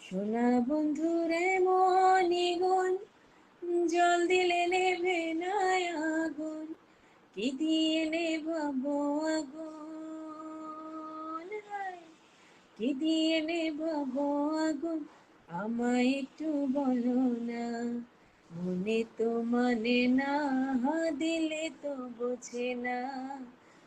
সোনা বন্ধুরে মনি গুণ, জল দিলে নেভে নাই আগুন কি দিয়ে নেভাবো আগুন? কি দিয়ে নেভাবো আগুন? আমায় একটু বলো না। মনে তো মানে না, দিলে তো বোঝে না।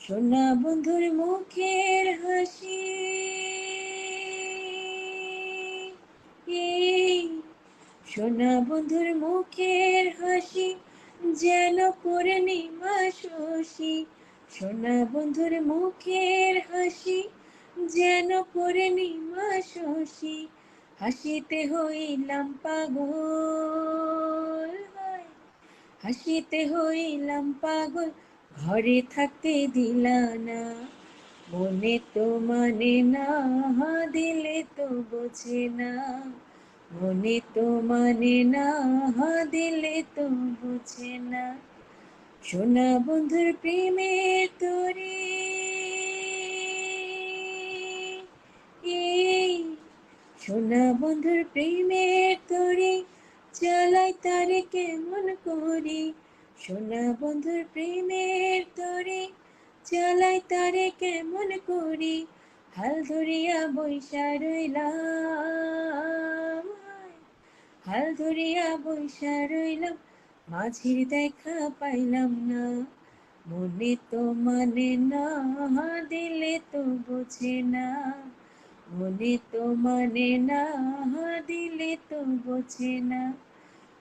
সোনা বন্ধুর মুখের হাসি। সোনা বন্ধুর মুখের হাসি যেন পূর্ণিমা শশী। সোনা বন্ধুর মুখের হাসি যেন পূর্ণিমা শশী। হাসিতে হইলাম পাগল হাসিতে হইলাম পাগল ঘরে থাকতে দিলা না। মনে তো মানে না দিলে তো বোঝে না। মনে তো মানে না দিলে তো বোঝে না। সোনা বন্ধুর প্রেমের তোরে। সোনা বন্ধুর প্রেমের তোরে। চালাই তারে কেমন করি। সোনা বন্ধুর প্রেমের তোরে চালাই তারে কেমন করি? হাল ধরিয়া বৈশা রইলাম, হাল ধরিয়া বৈশা রইলাম, মাঝির দেখা পাইলাম না। মনে তো মানে না, দিলে তো বোঝে না। মনে তো মানে না, দিলে তো বোঝে না।